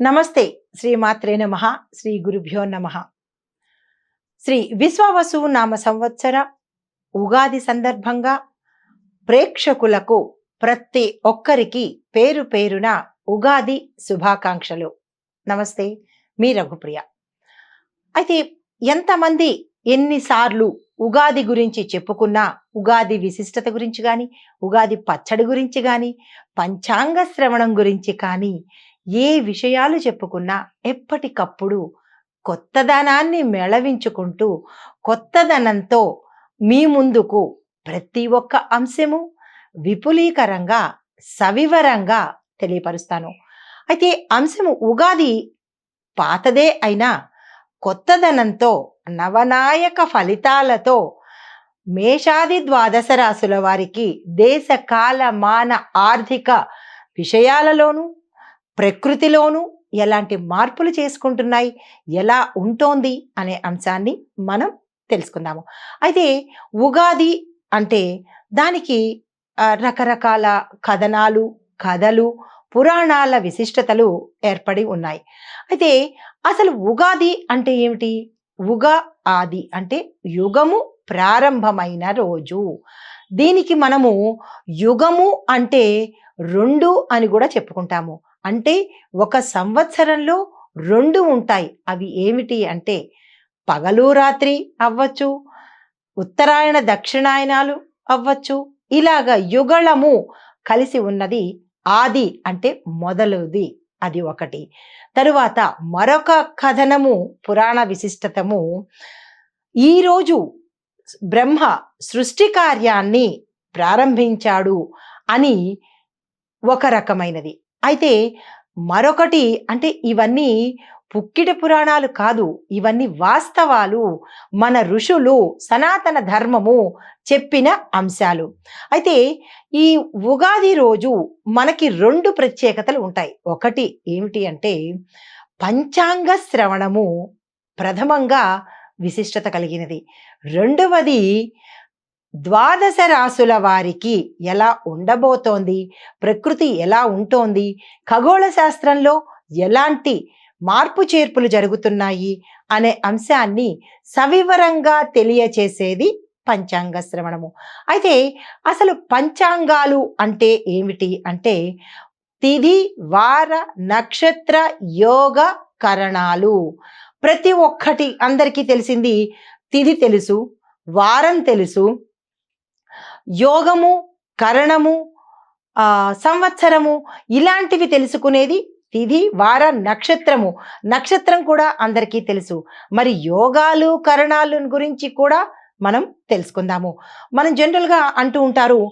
నమస్తే శ్రీమాత్రే నమ శ్రీ గురుభ్యో నమ. శ్రీ విశ్వవసు నామ సంవత్సర ఉగాది సందర్భంగా ప్రేక్షకులకు ప్రతి ఒక్కరికి పేరు పేరున ఉగాది శుభాకాంక్షలు. నమస్తే మీ రఘుప్రియ. అయితే ఎంతమంది ఎన్నిసార్లు ఉగాది గురించి చెప్పుకున్నా ఉగాది విశిష్టత గురించి కానీ ఉగాది పచ్చడి గురించి కానీ పంచాంగ శ్రవణం గురించి కానీ ఏ విషయాలు చెప్పుకున్నా ఎప్పటికప్పుడు కొత్తదనాన్ని మెళవించుకుంటూ కొత్తదనంతో మీ ముందుకు ప్రతి ఒక్క అంశము విపులీకరంగా సవివరంగా తెలియపరుస్తాను. అయితే అంశము ఉగాది పాతదే అయినా కొత్తదనంతో నవనాయక ఫలితాలతో మేషాది ద్వాదశ రాశుల వారికి దేశ కాల మాన ఆర్థిక విషయాలలోనూ ప్రకృతిలోనూ ఎలాంటి మార్పులు చేసుకుంటున్నాయి ఎలా ఉంటోంది అనే అంశాన్ని మనం తెలుసుకుందాము. అయితే ఉగాది అంటే దానికి రకరకాల కథనాలు కథలు పురాణాల విశిష్టతలు ఏర్పడి ఉన్నాయి. అయితే అసలు ఉగాది అంటే ఏమిటి? ఉగా ఆది అంటే యుగము ప్రారంభమైన రోజు. దీనికి మనము యుగము అంటే రెండు అని కూడా చెప్పుకుంటాము. అంటే ఒక సంవత్సరంలో రెండు ఉంటాయి. అవి ఏమిటి అంటే పగలు రాత్రి అవ్వచ్చు ఉత్తరాయణ దక్షిణాయనాలు అవ్వచ్చు ఇలాగ యుగళము కలిసి ఉన్నది ఆది అంటే మొదలుది. అది ఒకటి. తరువాత మరొక కథనము పురాణ విశిష్టతము. ఈరోజు బ్రహ్మ సృష్టి కార్యాన్ని ప్రారంభించాడు అని ఒక రకమైనది. అయితే మరొకటి అంటే ఇవన్నీ పుక్కిట పురాణాలు కాదు ఇవన్నీ వాస్తవాలు మన ఋషులు సనాతన ధర్మము చెప్పిన అంశాలు. అయితే ఈ ఉగాది రోజు మనకి రెండు ప్రత్యేకతలు ఉంటాయి. ఒకటి ఏమిటి అంటే పంచాంగ శ్రవణము ప్రథమంగా విశిష్టత కలిగినది. రెండవది ద్వాదశ రాసుల వారికి ఎలా ఉండబోతోంది? ప్రకృతి ఎలా ఉంటోంది? ఖగోళ శాస్త్రంలో ఎలాంటి మార్పు చేర్పులు జరుగుతున్నాయి? అనే అంశాన్ని సవివరంగా తెలియచేసేది పంచాంగ శ్రవణము. అయితే అసలు పంచాంగాలు అంటే ఏమిటి? అంటే తిథి వార నక్షత్ర యోగ కరణాలు. ప్రతి ఒక్కటి అందరికీ తెలిసింది తిథి తెలుసు వారం తెలుసు యోగము కరణము సంవత్సరము ఇలాంటివి తెలుసుకునేది తిథి వార నక్షత్రము. నక్షత్రం కూడా అందరికీ తెలుసు. మరి యోగాలు కరణాలు గురించి కూడా మనం తెలుసుకుందాము. మనం జనరల్గా అంటూ ఉంటారు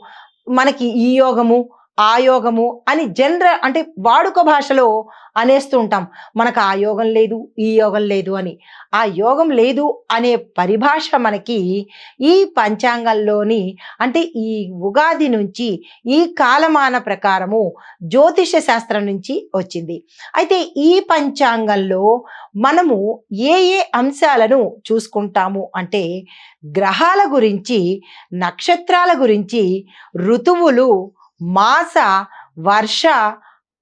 మనకి ఈ యోగము ఆ యోగము అని జనరల్ అంటే వాడుక భాషలో అనేస్తూ ఉంటాం. మనకు ఆ యోగం లేదు ఈ యోగం లేదు అని. ఆ యోగం లేదు అనే పరిభాష మనకి ఈ పంచాంగంలోని అంటే ఈ ఉగాది నుంచి ఈ కాలమాన ప్రకారము జ్యోతిష శాస్త్రం నుంచి వచ్చింది. అయితే ఈ పంచాంగంలో మనము ఏ ఏ అంశాలను చూసుకుంటాము అంటే గ్రహాల గురించి నక్షత్రాల గురించి ఋతువులు మాస వర్ష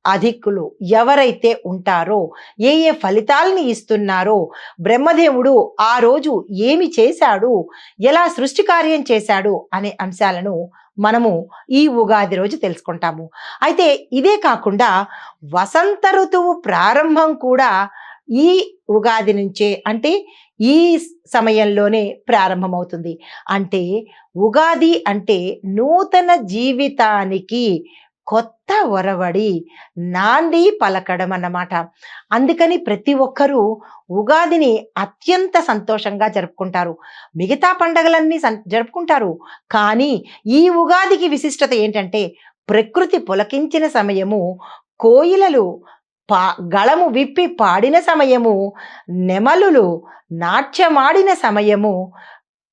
అధికులు ఎవరైతే ఉంటారో ఏ ఏ ఫలితాలని ఇస్తున్నారో బ్రహ్మదేవుడు ఆ రోజు ఏమి చేశాడు ఎలా సృష్టి కార్యం చేశాడు అనే అంశాలను మనము ఈ ఉగాది రోజు తెలుసుకుంటాము. అయితే ఇదే కాకుండా వసంత ఋతువు ప్రారంభం కూడా ఈ ఉగాది నుంచే అంటే ఈ సమయంలోనే ప్రారంభమవుతుంది. అంటే ఉగాది అంటే నూతన జీవితానికి కొత్త ఒరవడి నాంది పలకడం అన్నమాట. అందుకని ప్రతి ఒక్కరూ ఉగాదిని అత్యంత సంతోషంగా జరుపుకుంటారు. మిగతా పండగలన్నీ జరుపుకుంటారు. కానీ ఈ ఉగాదికి విశిష్టత ఏంటంటే ప్రకృతి పులకించిన సమయము కోయిలలు పా గళము విప్పి పాడిన సమయము నెమలులు నాట్యమాడిన సమయము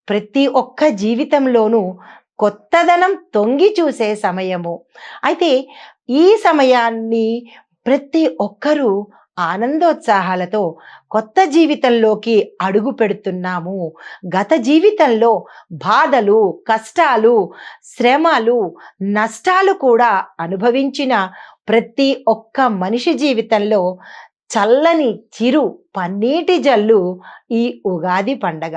ప్రతి ఒక్క జీవితంలోనూ కొత్తదనం తొంగి చూసే సమయము. అయితే ఈ సమయాన్ని ప్రతి ఒక్కరూ ఆనందోత్సాహాలతో కొత్త జీవితంలోకి అడుగు పెడుతున్నాము. గత జీవితంలో బాధలు కష్టాలు శ్రమలు నష్టాలు కూడా అనుభవించిన ప్రతి ఒక్క మనిషి జీవితంలో చల్లని చిరు పన్నీటి జల్లు ఈ ఉగాది పండగ.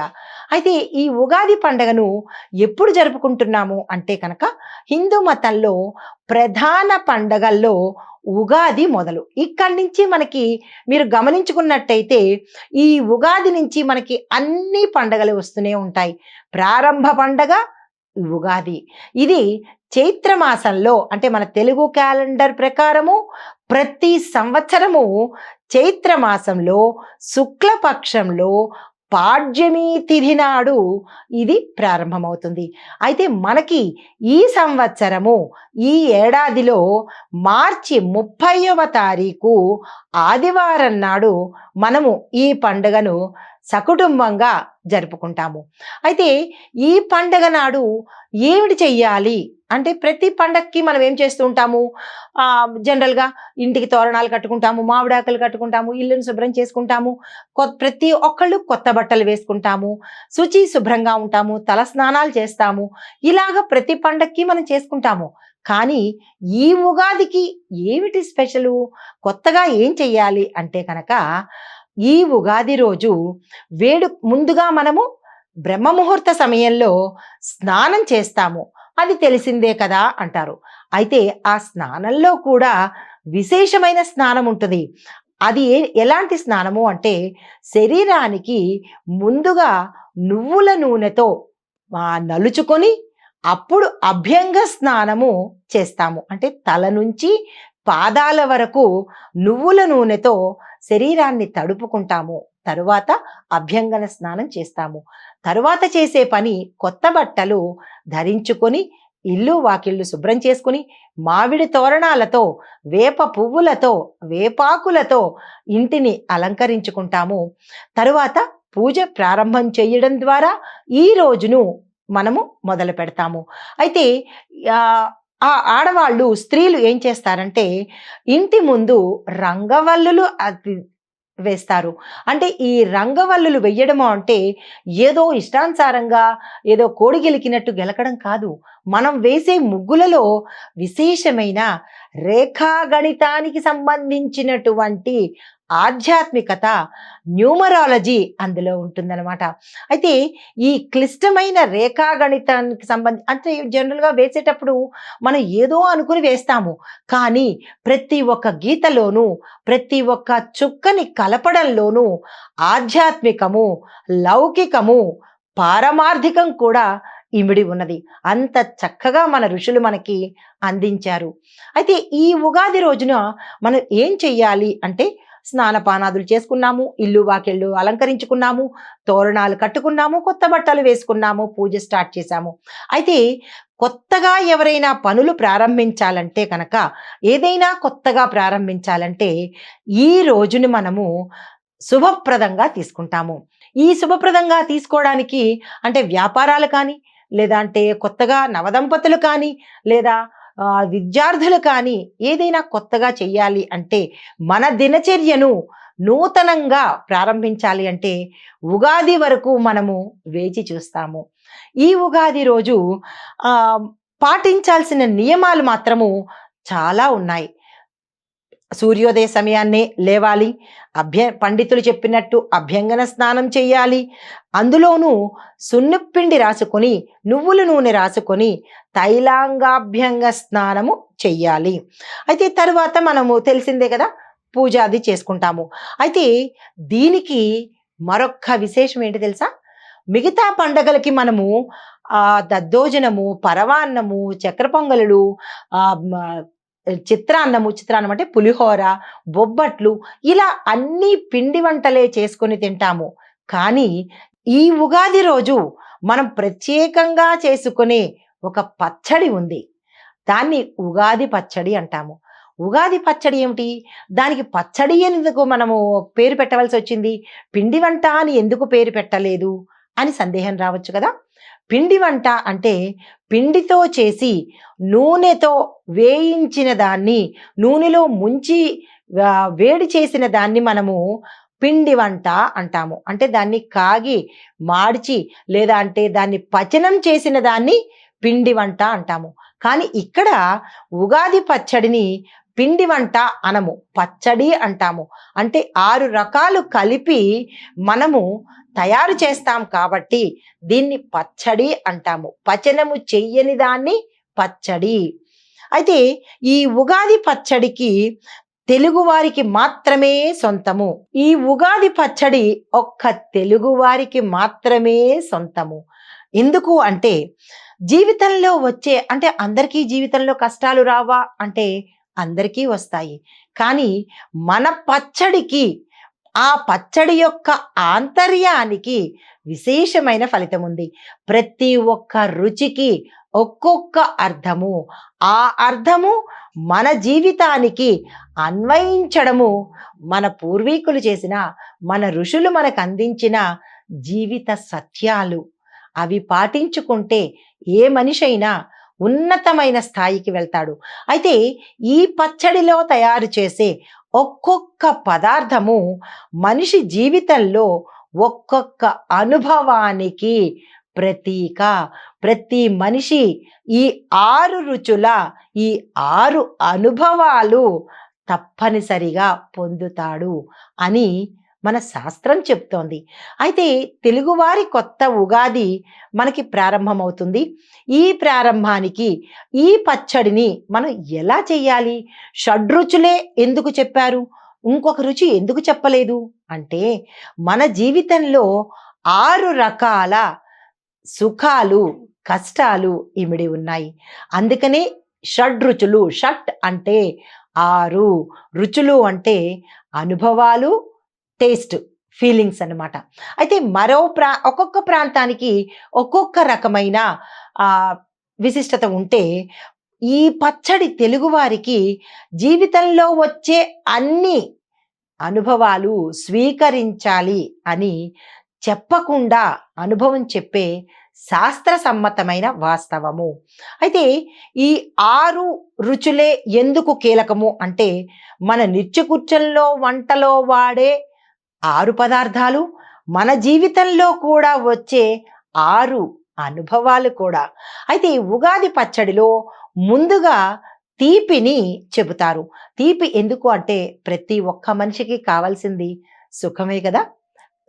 అయితే ఈ ఉగాది పండగను ఎప్పుడు జరుపుకుంటున్నాము అంటే కనుక హిందూ మతంలో ప్రధాన పండగల్లో ఉగాది మొదలు. ఇక్కడి నుంచి మనకి మీరు గమనించుకున్నట్టయితే ఈ ఉగాది నుంచి మనకి అన్ని పండగలు వస్తూనే ఉంటాయి. ప్రారంభ పండగ ఉగాది. ఇది చైత్ర మాసంలో అంటే మన తెలుగు క్యాలెండర్ ప్రకారము ప్రతి సంవత్సరము చైత్రమాసంలో శుక్లపక్షంలో పాడ్యమి తిథి నాడు ఇది ప్రారంభమవుతుంది. అయితే మనకి ఈ సంవత్సరము ఈ ఏడాదిలో మార్చి ముప్పైవ తారీఖు ఆదివారం నాడు మనము ఈ పండుగను సకుటుంబంగా జరుపుకుంటాము. అయితే ఈ పండగ నాడు ఏమిటి చెయ్యాలి? అంటే ప్రతి పండక్కి మనం ఏం చేస్తూ ఉంటాము? జనరల్గా ఇంటికి తోరణాలు కట్టుకుంటాము మామిడాకులు కట్టుకుంటాము ఇల్లును శుభ్రం చేసుకుంటాము ప్రతి ఒక్కళ్ళు కొత్త బట్టలు వేసుకుంటాము శుచి శుభ్రంగా ఉంటాము తల స్నానాలు చేస్తాము ఇలాగ ప్రతి పండక్కి మనం చేసుకుంటాము. కానీ ఈ ఉగాదికి ఏమిటి స్పెషలు? కొత్తగా ఏం చెయ్యాలి? అంటే కనుక ఈ ఉగాది రోజు వేడు ముందుగా మనము బ్రహ్మ ముహూర్త సమయంలో స్నానం చేస్తాము. అది తెలిసిందే కదా అంటారు. అయితే ఆ స్నానంలో కూడా విశేషమైన స్నానం ఉంటుంది. అది ఏ- ఎలాంటి స్నానము అంటే శరీరానికి ముందుగా నువ్వుల నూనెతో నలుచుకొని అప్పుడు అభ్యంగ స్నానము చేస్తాము. అంటే తల నుంచి పాదాల వరకు నువ్వుల నూనెతో శరీరాన్ని తడుపుకుంటాము. తరువాత అభ్యంగన స్నానం చేస్తాము. తరువాత చేసే పని కొత్త బట్టలు ధరించుకొని ఇల్లు వాకిళ్ళు శుభ్రం చేసుకుని మామిడి తోరణాలతో వేప పువ్వులతో వేపాకులతో ఇంటిని అలంకరించుకుంటాము. తరువాత పూజ ప్రారంభం చేయడం ద్వారా ఈ రోజును మనము మొదలు పెడతాము అయితే ఆ, ఆడవాళ్ళు స్త్రీలు ఏం చేస్తారంటే ఇంటి ముందు రంగవల్లులు అది వేస్తారు. అంటే ఈ రంగవల్లులు వెయ్యడము అంటే ఏదో ఇష్టానుసారంగా ఏదో కోడి గెలికినట్టు గెలకడం కాదు. మనం వేసే ముగ్గులలో విశేషమైన రేఖాగణితానికి సంబంధించినటువంటి ఆధ్యాత్మికత న్యూమరాలజీ అందులో ఉంటుందన్నమాట. అయితే ఈ క్లిష్టమైన రేఖాగణితానికి సంబంధి అంటే జనరల్గా వేసేటప్పుడు మనం ఏదో అనుకుని వేస్తాము. కానీ ప్రతి ఒక్క గీతలోనూ ప్రతి ఒక్క చుక్కని కలపడంలోనూ ఆధ్యాత్మికము లౌకికము పారమార్థికం కూడా ఇమిడి ఉన్నది. అంత చక్కగా మన ఋషులు మనకి అందించారు. అయితే ఈ ఉగాది రోజున మనం ఏం చెయ్యాలి అంటే స్నానపానాదులు చేసుకున్నాము ఇల్లు వాకిళ్ళు అలంకరించుకున్నాము తోరణాలు కట్టుకున్నాము కొత్త బట్టలు వేసుకున్నాము పూజ స్టార్ట్ చేశాము. అయితే కొత్తగా ఎవరైనా పనులు ప్రారంభించాలంటే కనుక ఏదైనా కొత్తగా ప్రారంభించాలంటే ఈ రోజుని మనము శుభప్రదంగా తీసుకుంటాము. ఈ శుభప్రదంగా తీసుకోవడానికి అంటే వ్యాపారాలు కానీ లేదా అంటే కొత్తగా నవదంపతులు కానీ లేదా విద్యార్థులు కానీ ఏదైనా కొత్తగా చెయ్యాలి అంటే మన దినచర్యను నూతనంగా ప్రారంభించాలి అంటే ఉగాది వరకు మనము వేచి చూస్తాము. ఈ ఉగాది రోజు పాటించాల్సిన నియమాలు మాత్రము చాలా ఉన్నాయి. సూర్యోదయ సమయాన్నే లేవాలి. అభ్య పండితులు చెప్పినట్టు అభ్యంగన స్నానం చేయాలి అందులోనూ సున్నపిండి రాసుకొని నువ్వుల నూనె రాసుకొని తైలాంగాభ్యంగ స్నానము చెయ్యాలి. అయితే తరువాత మనము తెలిసిందే కదా పూజ అది చేసుకుంటాము. అయితే దీనికి మరొక్క విశేషం ఏంటి తెలుసా? మిగతా పండగలకి మనము ఆ దద్దోజనము పరవాన్నము చక్ర పొంగలులు చిత్రాన్నము చిత్రాన్నం అంటే పులిహోర బొబ్బట్లు ఇలా అన్ని పిండి వంటలే చేసుకొని తింటాము. కానీ ఈ ఉగాది రోజు మనం ప్రత్యేకంగా చేసుకునే ఒక పచ్చడి ఉంది. దాన్ని ఉగాది పచ్చడి అంటాము. ఉగాది పచ్చడి ఏమిటి? దానికి పచ్చడి ఎందుకు మనము పేరు పెట్టవలసి వచ్చింది? పిండి వంట అని ఎందుకు పేరు పెట్టలేదు? అని సందేహం రావచ్చు కదా? పిండి వంట అంటే పిండితో చేసి నూనెతో వేయించిన దాన్ని నూనెలో ముంచి వేడి చేసిన దాన్ని మనము పిండి వంట అంటాము. అంటే దాన్ని కాగి మాడిచి లేదా అంటే దాన్ని పచనం చేసిన దాన్ని పిండి వంట అంటాము. కానీ ఇక్కడ ఉగాది పచ్చడిని పిండి వంట అనము పచ్చడి అంటాము. అంటే ఆరు రకాలు కలిపి మనము తయారు చేస్తాం కాబట్టి దీన్ని పచ్చడి అంటాము. పచనము చెయ్యని దాన్ని పచ్చడి. అయితే ఈ ఉగాది పచ్చడికి తెలుగు వారికి మాత్రమే సొంతము. ఈ ఉగాది పచ్చడి ఒక్క తెలుగు వారికి మాత్రమే సొంతము. ఎందుకు అంటే జీవితంలో వచ్చే అంటే అందరికీ జీవితంలో కష్టాలు రావా? అంటే అందరికీ వస్తాయి. కానీ మన పచ్చడికి ఆ పచ్చడి యొక్క ఆంతర్యానికి విశేషమైన ఫలితం ఉంది. ప్రతి ఒక్క రుచికి ఒక్కొక్క అర్థము. ఆ అర్థము మన జీవితానికి అన్వయించడము. మన పూర్వీకులు చేసిన మన ఋషులు మనకు అందించిన జీవిత సత్యాలు. అవి పాటించుకుంటే ఏ మనిషి అయినా ఉన్నతమైన స్థాయికి వెళ్తాడు. అయితే ఈ పచ్చడిలో తయారు చేసే ఒక్కొక్క పదార్థము మనిషి జీవితంలో ఒక్కొక్క అనుభవానికి ప్రతీక. ప్రతి మనిషి ఈ ఆరు రుచుల ఈ ఆరు అనుభవాలు తప్పనిసరిగా పొందుతాడు అని మన శాస్త్రం చెప్తోంది. అయితే తెలుగువారి కొత్త ఉగాది మనకి ప్రారంభమవుతుంది. ఈ ప్రారంభానికి ఈ పచ్చడిని మనం ఎలా చేయాలి షడ్రుచులే ఎందుకు చెప్పారు? ఇంకొక రుచి ఎందుకు చెప్పలేదు? అంటే మన జీవితంలో ఆరు రకాల సుఖాలు కష్టాలు ఇమిడి ఉన్నాయి. అందుకనే షడ్రుచులు షట్ అంటే ఆరు. రుచులు అంటే అనుభవాలు టేస్ట్ ఫీలింగ్స్ అన్నమాట. అయితే మరో ప్రా ఒక్కొక్క ప్రాంతానికి ఒక్కొక్క రకమైన విశిష్టత ఉంటే ఈ పచ్చడి తెలుగువారికి జీవితంలో వచ్చే అన్ని అనుభవాలు స్వీకరించాలి అని చెప్పకుండా అనుభవం చెప్పే శాస్త్ర సమ్మతమైన వాస్తవము. అయితే ఈ ఆరు రుచులే ఎందుకు కీలకము అంటే మన నిత్యకృత్యంలో వంటలో వాడే ఆరు పదార్థాలు మన జీవితంలో కూడా వచ్చే ఆరు అనుభవాలు కూడా. అయితే ఈ ఉగాది పచ్చడిలో ముందుగా తీపిని చెబుతారు. తీపి ఎందుకు అంటే ప్రతి ఒక్క మనిషికి కావాల్సింది సుఖమే కదా.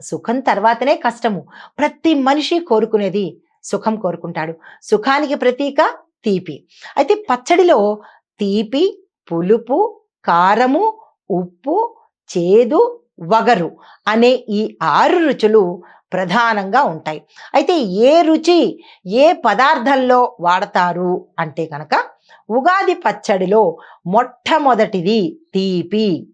సుఖం తర్వాతనే కష్టము. ప్రతి మనిషి కోరుకునేది సుఖం కోరుకుంటాడు. సుఖానికి ప్రతీక తీపి. అయితే పచ్చడిలో తీపి పులుపు కారము ఉప్పు చేదు వగరు అనే ఈ ఆరు రుచులు ప్రధానంగా ఉంటాయి. అయితే ఏ రుచి ఏ పదార్థంలో వాడతారు అంటే కనుక ఉగాది పచ్చడిలో మొట్టమొదటిది తీపి.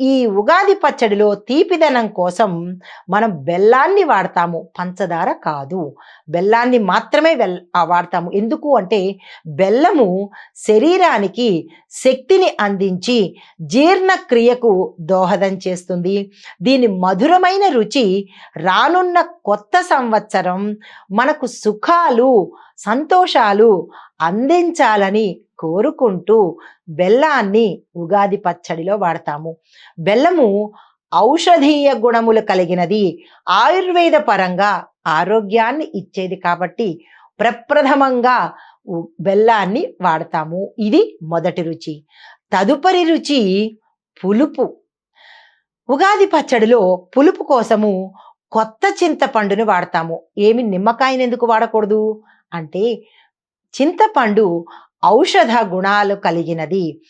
ఈ ఉగాది పచ్చడిలో తీపిదనం కోసం మనం బెల్లాన్ని వాడతాము. పంచదార కాదు. బెల్లాన్ని మాత్రమే వెల్ వాడతాము. ఎందుకు అంటే బెల్లము శరీరానికి శక్తిని అందించి జీర్ణక్రియకు దోహదం చేస్తుంది. దీని మధురమైన రుచి రానున్న కొత్త సంవత్సరం మనకు సుఖాలు సంతోషాలు అందించాలని కోరుకుంటూ బెల్లాన్ని ఉగాది పచ్చడిలో వాడతాము. బెల్లము ఔషధీయ గుణములు కలిగినది. ఆయుర్వేద పరంగా ఆరోగ్యాన్ని ఇచ్చేది కాబట్టి ప్రప్రథమంగా బెల్లాన్ని వాడతాము. ఇది మొదటి రుచి. తదుపరి రుచి పులుపు. ఉగాది పచ్చడిలో పులుపు కోసము కొత్త చింతపండును వాడతాము. ఏమి నిమ్మకాయని ఎందుకు వాడకూడదు? అంటే చింతపండు ఔషధ గుణాలు కలిగినది.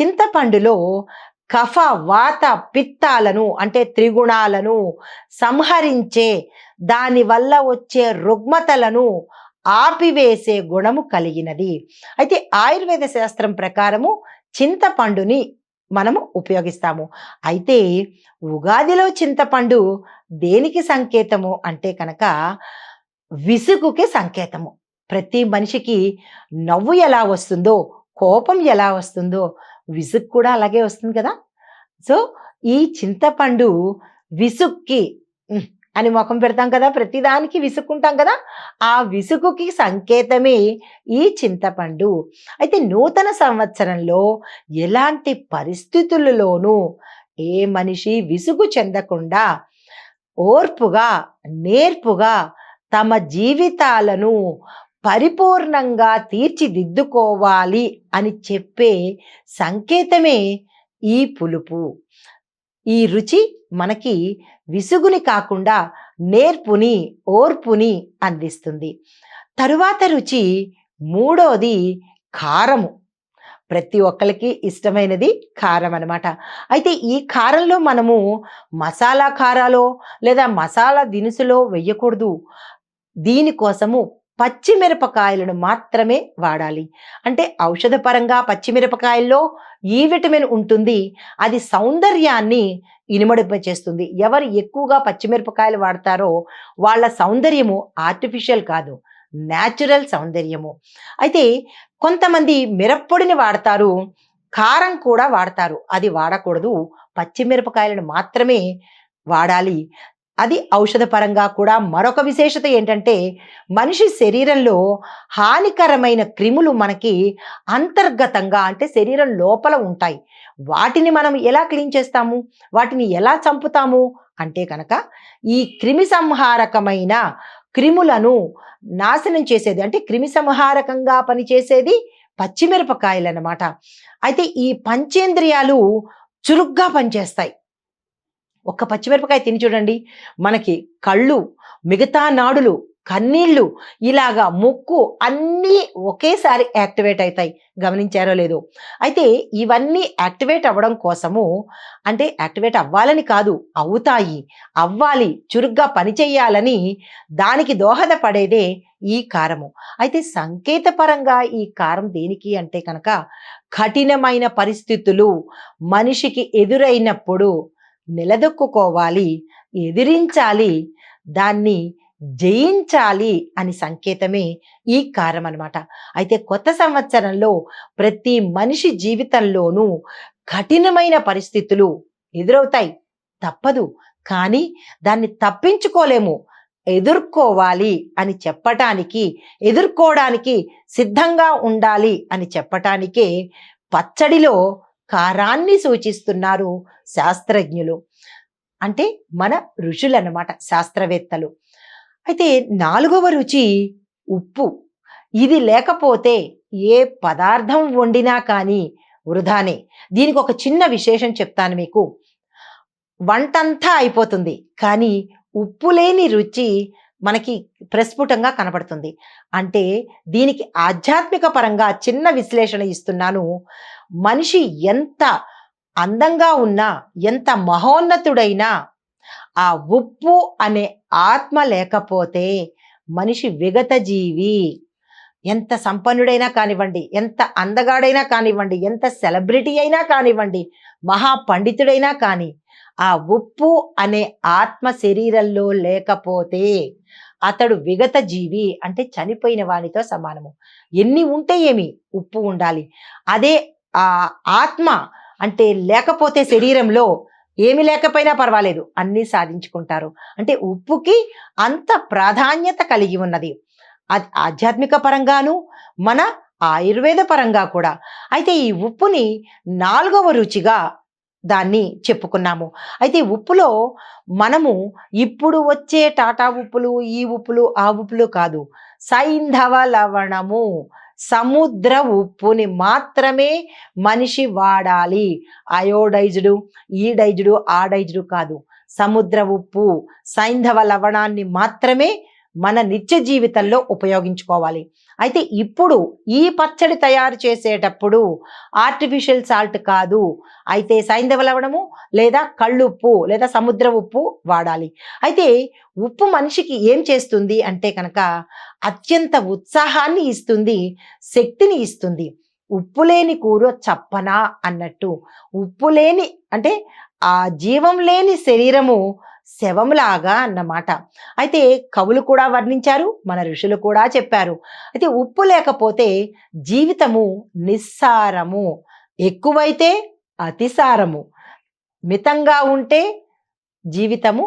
చింతపండులో కఫ వాత పిత్తాలను అంటే త్రిగుణాలను సంహరించే దానివల్ల వచ్చే రుగ్మతలను ఆపివేసే గుణము కలిగినది. అయితే ఆయుర్వేద శాస్త్రం ప్రకారము చింతపండుని మనము ఉపయోగిస్తాము. అయితే ఉగాదిలో చింతపండు దేనికి సంకేతము అంటే కనుక విసుగుకి సంకేతము. ప్రతి మనిషికి నవ్వు ఎలా వస్తుందో కోపం ఎలా వస్తుందో విసుగు కూడా అలాగే వస్తుంది కదా. సో ఈ చింతపండు విసుక్కి అని ముఖం పెడతాం కదా ప్రతిదానికి విసుక్కుంటాం కదా ఆ విసుగుకి సంకేతమే ఈ చింతపండు. అయితే నూతన సంవత్సరంలో ఎలాంటి పరిస్థితులలోనూ ఏ మనిషి విసుగు చెందకుండా ఓర్పుగా నేర్పుగా తమ జీవితాలను పరిపూర్ణంగా తీర్చిదిద్దుకోవాలి అని చెప్పే సంకేతమే ఈ పులుపు. ఈ రుచి మనకి విసుగుని కాకుండా నేర్పుని ఓర్పుని అందిస్తుంది. తరువాత రుచి మూడోది కారము. ప్రతి ఒక్కరికి ఇష్టమైనది కారం అనమాట అయితే ఈ కారంలో మనము మసాలా కారాలో లేదా మసాలా దినుసులో వేయకూడదు. దీనికోసము పచ్చిమిరపకాయలను మాత్రమే వాడాలి. అంటే ఔషధపరంగా పచ్చిమిరపకాయల్లో ఈ విటమిన్ ఉంటుంది. అది సౌందర్యాన్ని ఇనుమడింప చేస్తుంది ఎవరు ఎక్కువగా పచ్చిమిరపకాయలు వాడతారో వాళ్ళ సౌందర్యము ఆర్టిఫిషియల్ కాదు న్యాచురల్ సౌందర్యము. అయితే కొంతమంది మిరప్పొడిని వాడతారు కారం కూడా వాడతారు. అది వాడకూడదు. పచ్చిమిరపకాయలను మాత్రమే వాడాలి. అది ఔషధపరంగా కూడా మరొక విశేషత ఏంటంటే మనిషి శరీరంలో హానికరమైన క్రిములు మనకి అంతర్గతంగా అంటే శరీరం లోపల ఉంటాయి. వాటిని మనం ఎలా క్లీన్ చేస్తాము? వాటిని ఎలా చంపుతాము? అంటే కనుక ఈ క్రిమి సంహారకమైన క్రిములను నాశనం చేసేది అంటే క్రిమి సంహారకంగా పనిచేసేది పచ్చిమిరపకాయలు అన్నమాట అయితే ఈ పంచేంద్రియాలు చురుగ్గా పనిచేస్తాయి. ఒక్క పచ్చిమిరపకాయ తిని చూడండి. మనకి కళ్ళు మిగతా నాడులు కన్నీళ్ళు ఇలాగా ముక్కు అన్నీ ఒకేసారి యాక్టివేట్ అవుతాయి గమనించారో లేదో. అయితే ఇవన్నీ యాక్టివేట్ అవ్వడం కోసము అంటే యాక్టివేట్ అవ్వాలని కాదు అవుతాయి. అవ్వాలి చురుగ్గా పనిచేయాలని దానికి దోహదపడేదే ఈ కారము. అయితే సంకేతపరంగా ఈ కారం దేనికి అంటే కనుక కఠినమైన పరిస్థితులు మనిషికి ఎదురైనప్పుడు నిలదొక్కుకోవాలి ఎదిరించాలి దాన్ని జయించాలి అని సంకేతమే ఈ కారం అనమాట అయితే కొత్త సంవత్సరంలో ప్రతి మనిషి జీవితంలోనూ కఠినమైన పరిస్థితులు ఎదురవుతాయి. తప్పదు. కానీ దాన్ని తప్పించుకోలేము. ఎదుర్కోవాలి అని చెప్పటానికి ఎదుర్కోవడానికి సిద్ధంగా ఉండాలి అని చెప్పటానికే పచ్చడిలో కారాన్ని సూచిస్తున్నారు శాస్త్రజ్ఞులు. అంటే మన ఋషులన్నమాట శాస్త్రవేత్తలు. అయితే నాలుగవ రుచి ఉప్పు. ఇది లేకపోతే ఏ పదార్థం వండినా కానీ వృధానే. దీనికి ఒక చిన్న విశేషం చెప్తాను మీకు. వంటంతా అయిపోతుంది. కానీ ఉప్పు లేని రుచి మనకి ప్రస్ఫుటంగా కనపడుతుంది అంటే దీనికి ఆధ్యాత్మిక పరంగా చిన్న విశ్లేషణ ఇస్తున్నాను. మనిషి ఎంత అందంగా ఉన్నా ఎంత మహోన్నతుడైనా ఆ ఉప్పు అనే ఆత్మ లేకపోతే మనిషి విగత జీవి. ఎంత సంపన్నుడైనా కానివ్వండి ఎంత అందగాడైనా కానివ్వండి ఎంత సెలబ్రిటీ అయినా కానివ్వండి మహా పండితుడైనా కానీ ఆ ఉప్పు అనే ఆత్మ శరీరంలో లేకపోతే అతడు విగత జీవి అంటే చనిపోయిన వానితో సమానము. ఎన్ని ఉంటే ఏమి ఉప్పు ఉండాలి. అదే ఆ ఆత్మ అంటే లేకపోతే శరీరంలో ఏమి లేకపోయినా పర్వాలేదు అన్నీ సాధించుకుంటారు. అంటే ఉప్పుకి అంత ప్రాధాన్యత కలిగి ఉన్నది. అది ఆధ్యాత్మిక పరంగాను మన ఆయుర్వేద పరంగా కూడా. అయితే ఈ ఉప్పుని నాలుగవ రుచిగా దాన్ని చెప్పుకున్నాము. అయితే ఉప్పులో మనము ఇప్పుడు వచ్చే టాటా ఉప్పులు ఈ ఉప్పులు ఆ ఉప్పులు కాదు. సైంధవ లవణము సముద్ర ఉప్పుని మాత్రమే మనిషి వాడాలి. అయోడైజ్డ్ ఈడైజ్డ్ ఆడైజ్డ్ కాదు. సముద్ర ఉప్పు సైంధవ లవణాన్ని మాత్రమే మన నిత్య జీవితంలో ఉపయోగించుకోవాలి. అయితే ఇప్పుడు ఈ పచ్చడి తయారు చేసేటప్పుడు ఆర్టిఫిషియల్ సాల్ట్ కాదు. అయితే సైంధవ లవణము లేదా కళ్ళుప్పు లేదా సముద్ర ఉప్పు వాడాలి. అయితే ఉప్పు మనిషికి ఏం చేస్తుంది అంటే కనుక అత్యంత ఉత్సాహాన్ని ఇస్తుంది శక్తిని ఇస్తుంది. ఉప్పు లేని కూర చప్పనా అన్నట్టు. ఉప్పు లేని అంటే ఆ జీవం లేని శరీరము శవంలాగా అన్నమాట. అయితే కవులు కూడా వర్ణించారు మన ఋషులు కూడా చెప్పారు. అయితే ఉప్పు లేకపోతే జీవితము నిస్సారము ఎక్కువైతే అతిసారము. మితంగా ఉంటే జీవితము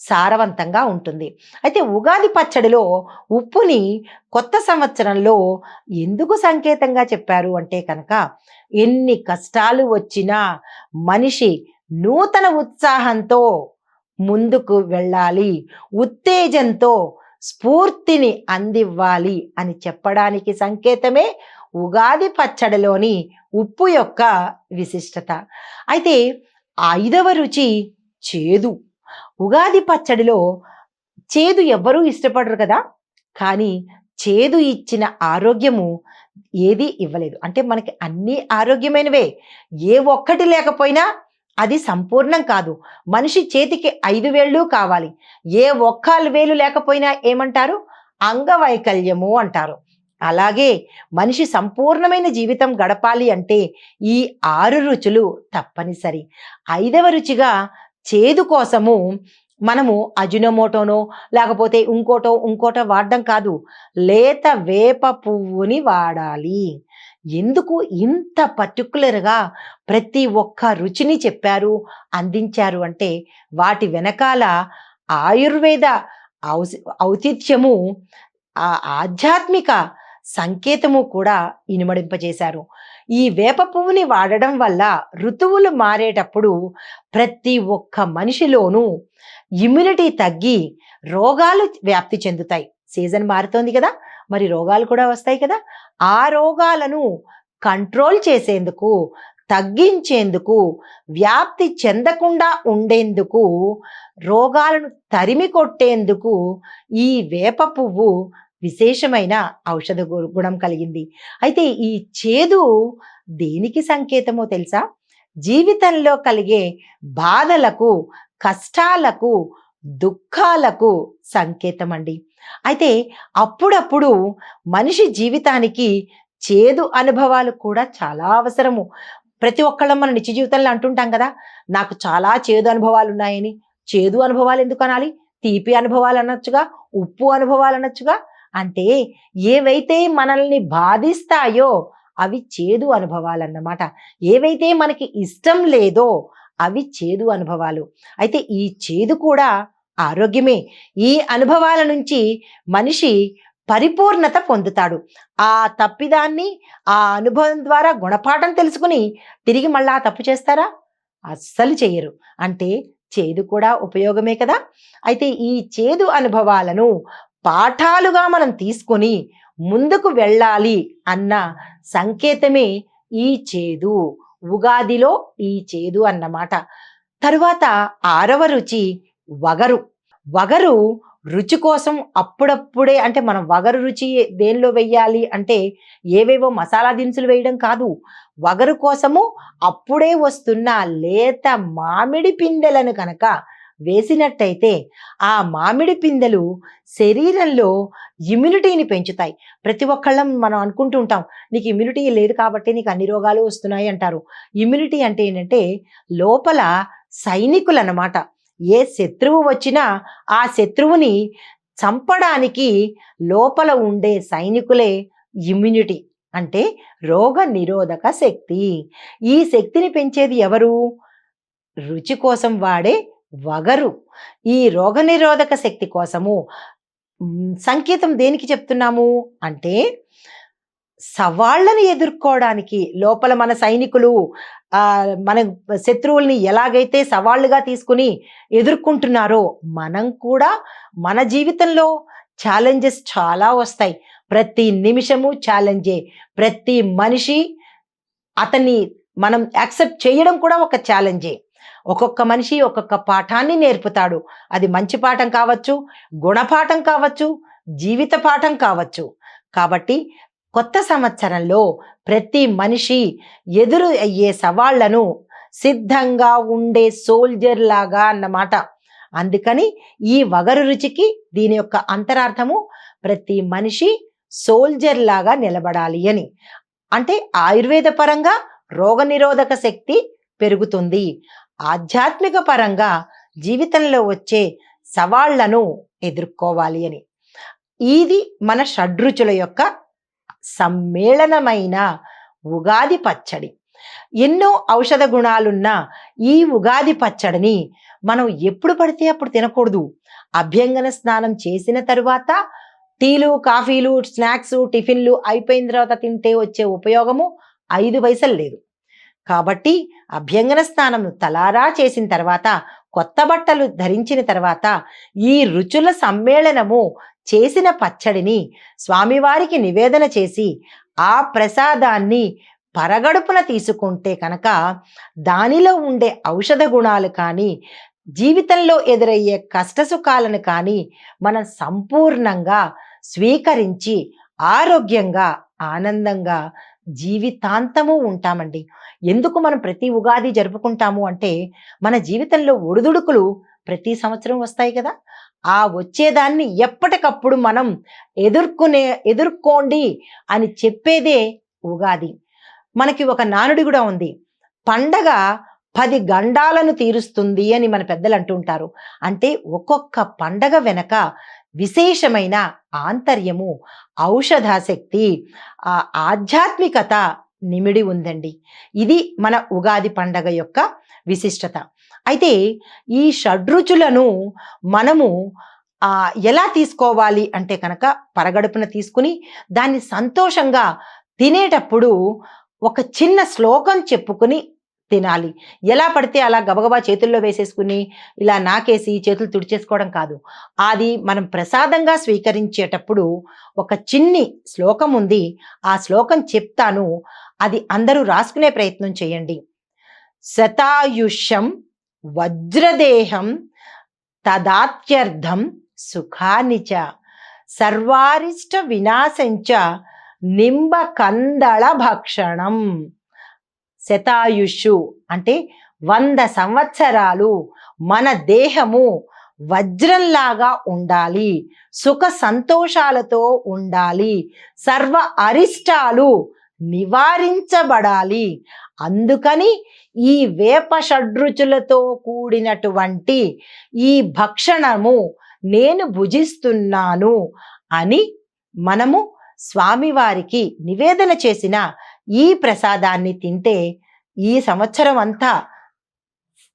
సారవంతంగా ఉంటుంది. అయితే ఉగాది పచ్చడిలో ఉప్పుని కొత్త సంవత్సరంలో ఎందుకు సంకేతంగా చెప్పారు అంటే కనుక ఎన్ని కష్టాలు వచ్చినా మనిషి నూతన ఉత్సాహంతో ముందుకు వెళ్ళాలి. ఉత్తేజంతో స్ఫూర్తిని అందివ్వాలి అని చెప్పడానికి సంకేతమే ఉగాది పచ్చడిలోని ఉప్పు యొక్క విశిష్టత. అయితే ఐదవ రుచి చేదు. ఉగాది పచ్చడిలో చేదు ఎవ్వరూ ఇష్టపడరు కదా. కానీ చేదు ఇచ్చిన ఆరోగ్యము ఏది ఇవ్వలేదు. అంటే మనకి అన్ని ఆరోగ్యమైనవే. ఏ ఒక్కటి లేకపోయినా అది సంపూర్ణం కాదు. మనిషి చేతికి ఐదు వేళ్ళు కావాలి. ఏ ఒక్క వేలు లేకపోయినా ఏమంటారు? అంగవైకల్యము అంటారు. అలాగే మనిషి సంపూర్ణమైన జీవితం గడపాలి అంటే ఈ ఆరు రుచులు తప్పనిసరి. ఐదవ రుచిగా చేదు కోసము మనము అజునమోటోనో లేకపోతే ఇంకోటో ఇంకోటో వాడడం కాదు. లేత వేప పువ్వుని వాడాలి. ఎందుకు ఇంత పర్టికులర్గా ప్రతి ఒక్క రుచిని చెప్పారు అందించారు అంటే వాటి వెనకాల ఆయుర్వేద ఔసి ఔతిథ్యము ఆ ఆధ్యాత్మిక సంకేతము కూడా ఇనుమడింపజేశారు. ఈ వేప పువ్వుని వాడడం వల్ల ఋతువులు మారేటప్పుడు ప్రతి ఒక్క మనిషిలోనూ ఇమ్యూనిటీ తగ్గి రోగాలు వ్యాప్తి చెందుతాయి. సీజన్ మారుతోంది కదా. మరి రోగాలు కూడా వస్తాయి కదా? ఆ రోగాలను కంట్రోల్ చేసేందుకు తగ్గించేందుకు వ్యాప్తి చెందకుండా ఉండేందుకు రోగాలను తరిమి కొట్టేందుకు ఈ వేప పువ్వు విశేషమైన ఔషధ గుణం కలిగింది. అయితే ఈ చేదు దేనికి సంకేతమో తెలుసా? జీవితంలో కలిగే బాధలకు కష్టాలకు దుఃఖాలకు సంకేతం అండి అయితే అప్పుడప్పుడు మనిషి జీవితానికి చేదు అనుభవాలు కూడా చాలా అవసరము. ప్రతి ఒక్కళ్ళం మన నిత్య జీవితంలో అంటుంటాం కదా నాకు చాలా చేదు అనుభవాలు ఉన్నాయని. చేదు అనుభవాలు ఎందుకు అనాలి? తీపి అనుభవాలు అనొచ్చుగా ఉప్పు అనుభవాలు అనొచ్చుగా. అంటే ఏవైతే మనల్ని బాధిస్తాయో అవి చేదు అనుభవాలు అన్నమాట ఏవైతే మనకి ఇష్టం లేదో అవి చేదు అనుభవాలు. అయితే ఈ చేదు కూడా ఆరోగ్యమే. ఈ అనుభవాల నుంచి మనిషి పరిపూర్ణత పొందుతాడు. ఆ తప్పిదాన్ని ఆ అనుభవం ద్వారా గుణపాఠం తెలుసుకుని తిరిగి మళ్ళా ఆ తప్పు చేస్తారా? అస్సలు చేయరు. అంటే చేదు కూడా ఉపయోగమే కదా! అయితే ఈ చేదు అనుభవాలను పాఠాలుగా మనం తీసుకొని ముందుకు వెళ్ళాలి అన్న సంకేతమే ఈ చేదు. ఉగాదిలో ఈ చేదు అన్నమాట. తరువాత ఆరవ రుచి వగరు. వగరు రుచి కోసం అప్పుడప్పుడే అంటే మనం వగరు రుచి దేనిలో వెయ్యాలి అంటే ఏవేవో మసాలా దినుసులు వేయడం కాదు. వగరు కోసము అప్పుడే వస్తున్న లేత మామిడి పిందెలను కనుక వేసినట్టయితే ఆ మామిడి పిందెలు శరీరంలో ఇమ్యూనిటీని పెంచుతాయి. ప్రతి ఒక్కళ్ళం మనం అనుకుంటూ ఉంటాం నీకు ఇమ్యూనిటీ లేదు కాబట్టి నీకు అన్ని రోగాలు వస్తున్నాయి అంటారు. ఇమ్యూనిటీ అంటే ఏంటంటే లోపల సైనికులు అన్నమాట ఏ శత్రువు వచ్చినా ఆ శత్రువుని చంపడానికి లోపల ఉండే సైనికులే ఇమ్యూనిటీ అంటే రోగ నిరోధక శక్తి. ఈ శక్తిని పెంచేది ఎవరు? రుచి కోసం వాడే వగరు. ఈ రోగనిరోధక శక్తి కోసము సంకేతం దేనికి చెప్తున్నాము? అంటే సవాళ్ళని ఎదుర్కోవడానికి లోపల మన సైనికులు మన శత్రువుల్ని ఎలాగైతే సవాళ్ళుగా తీసుకుని ఎదుర్కొంటున్నారో మనం కూడా మన జీవితంలో ఛాలెంజెస్ చాలా వస్తాయి. ప్రతి నిమిషము ఛాలెంజే. ప్రతి మనిషి అతన్ని మనం యాక్సెప్ట్ చేయడం కూడా ఒక ఛాలెంజే. ఒక్కొక్క మనిషి ఒక్కొక్క పాఠాన్ని నేర్పుతాడు. అది మంచి పాఠం కావచ్చు గుణపాఠం కావచ్చు జీవిత పాఠం కావచ్చు. కాబట్టి కొత్త సంవత్సరంలో ప్రతి మనిషి ఎదురు అయ్యే సవాళ్ళను సిద్ధంగా ఉండే సోల్జర్ లాగా అన్నమాట. అందుకని ఈ వగరు రుచికి దీని యొక్క అంతరార్థము ప్రతి మనిషి సోల్జర్ లాగా నిలబడాలి అని. అంటే ఆయుర్వేద పరంగా రోగనిరోధక శక్తి పెరుగుతుంది. ఆధ్యాత్మిక పరంగా జీవితంలో వచ్చే సవాళ్ళను ఎదుర్కోవాలి అని. ఇది మన షడ్రుచుల యొక్క సమ్మేళనమైన ఉగాది పచ్చడి. ఎన్నో ఔషధ గుణాలున్న ఈ ఉగాది పచ్చడిని మనం ఎప్పుడు పడితే అప్పుడు తినకూడదు. అభ్యంగన స్నానం చేసిన తరువాత టీలు కాఫీలు స్నాక్స్ టిఫిన్లు అయిపోయిన తర్వాత తింటే వచ్చే ఉపయోగము ఐదు పైసలు లేదు. కాబట్టి అభ్యంగన స్నానం తలారా చేసిన తర్వాత కొత్త బట్టలు ధరించిన తర్వాత ఈ రుచుల సమ్మేళనము చేసిన పచ్చడిని స్వామివారికి నివేదన చేసి ఆ ప్రసాదాన్ని పరగడుపున తీసుకుంటే కనుక దానిలో ఉండే ఔషధ గుణాలు కానీ జీవితంలో ఎదురయ్యే కష్టసుఖాలను కానీ మనం సంపూర్ణంగా స్వీకరించి ఆరోగ్యంగా ఆనందంగా జీవితాంతము ఉంటామండి. ఎందుకు మనం ప్రతి ఉగాది జరుపుకుంటాము అంటే మన జీవితంలో ఒడిదుడుకులు ప్రతి సంవత్సరం వస్తాయి కదా. ఆ వచ్చేదాన్ని ఎప్పటికప్పుడు మనం ఎదుర్కొనే ఎదుర్కోండి అని చెప్పేదే ఉగాది. మనకి ఒక నానుడి కూడా ఉంది. పండగ పది గండాలను తీరుస్తుంది అని మన పెద్దలు అంటుంటారు అంటే ఒక్కొక్క పండగ వెనక విశేషమైన ఆంతర్యము ఔషధాశక్తి ఆ ఆధ్యాత్మికత నిమిడి ఉందండి. ఇది మన ఉగాది పండగ యొక్క విశిష్టత. అయితే ఈ షడ్రుచులను మనము ఎలా తీసుకోవాలి అంటే కనుక పరగడుపున తీసుకుని దాన్ని సంతోషంగా తినేటప్పుడు ఒక చిన్న శ్లోకం చెప్పుకుని తినాలి. ఎలా పడితే అలా గబగబా చేతుల్లో వేసేసుకుని ఇలా నాకేసి చేతులు తుడిచేసుకోవడం కాదు. అది మనం ప్రసాదంగా స్వీకరించేటప్పుడు ఒక చిన్ని శ్లోకం ఉంది. ఆ శ్లోకం చెప్తాను. అది అందరూ రాసుకునే ప్రయత్నం చేయండి. శతాయుష్యం వజ్రదేహం తదాత్యర్థం సుఖానిచ సర్వారిష్ట వినాశంచ నింబ కందళ భక్షణం. శతాయుషు అంటే వంద సంవత్సరాలు మన దేహము వజ్రంలాగా ఉండాలి సుఖ సంతోషాలతో ఉండాలి సర్వ అరిష్టాలు నివారించబడాలి. అందుకని ఈ వేప షడ్రుచులతో కూడినటువంటి ఈ భక్షణము నేను భుజిస్తున్నాను అని మనము స్వామివారికి నివేదన చేసిన ఈ ప్రసాదాన్ని తింటే ఈ సంవత్సరం అంతా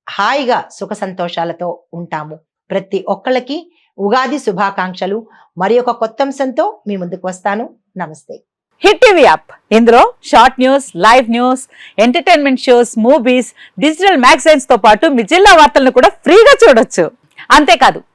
హాయిగా సుఖ సంతోషాలతో ఉంటాము. ప్రతి ఒక్కళ్ళకి ఉగాది శుభాకాంక్షలు. మరి ఒక కొత్త అంశంతో మీ ముందుకు వస్తాను. నమస్తే. Hit TV app. ఇందులో short news live news entertainment shows movies digital మ్యాగజైన్స్తో పాటు మీ జిల్లా వార్తలను కూడా ఫ్రీగా చూడొచ్చు. అంతేకాదు